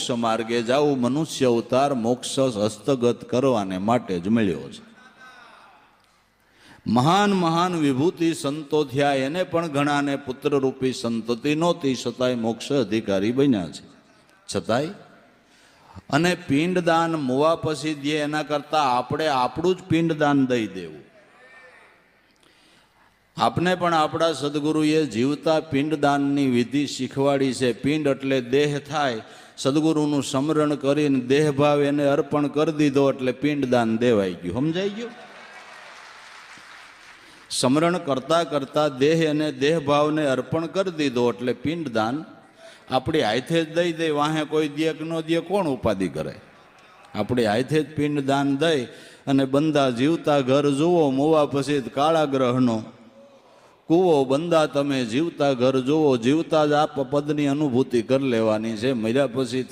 મોક્ષ માર્ગે જાવું મનુષ્ય અવતાર મોક્ષ હસ્તગત કરવાને માટે જ મળ્યો છે. મહાન મહાન વિભૂતિ સંતો થયા, એને પણ ઘણાને પુત્રરૂપી સંતતિ નહોતી, છતાંય મોક્ષ અધિકારી બન્યા છે. છતાંય અને પિંડદાન મુવા પછી દે એના કરતાં આપણે આપણું જ પિંડદાન દઈ દેવું. આપને પણ આપણા સદગુરુએ જીવતા પિંડદાનની વિધિ શીખવાડી છે. પિંડ એટલે દેહ થાય. સદગુરુનું સ્મરણ કરીને દેહભાવ એને અર્પણ કરી દીધો એટલે પિંડદાન દેવાઈ ગયું. સમજાઈ ગયું? સ્મરણ કરતા કરતા દેહ અને દેહભાવને અર્પણ કરી દીધો એટલે પિંડદાન આપણી હાથે જ દઈ દે, વાહે કોઈ દે કે ન દે, કોણ ઉપાધિ કરે? આપણી હાથે જ પિંડદાન દઈ અને બંદા જીવતા ઘર જુઓ, મોવા પછી કાળા ગ્રહનો કૂવો બંદા તમે જીવતા ઘર જુઓ, જીવતા જ આપ પદની અનુભૂતિ કરી લેવાની છે. મર્યા પછી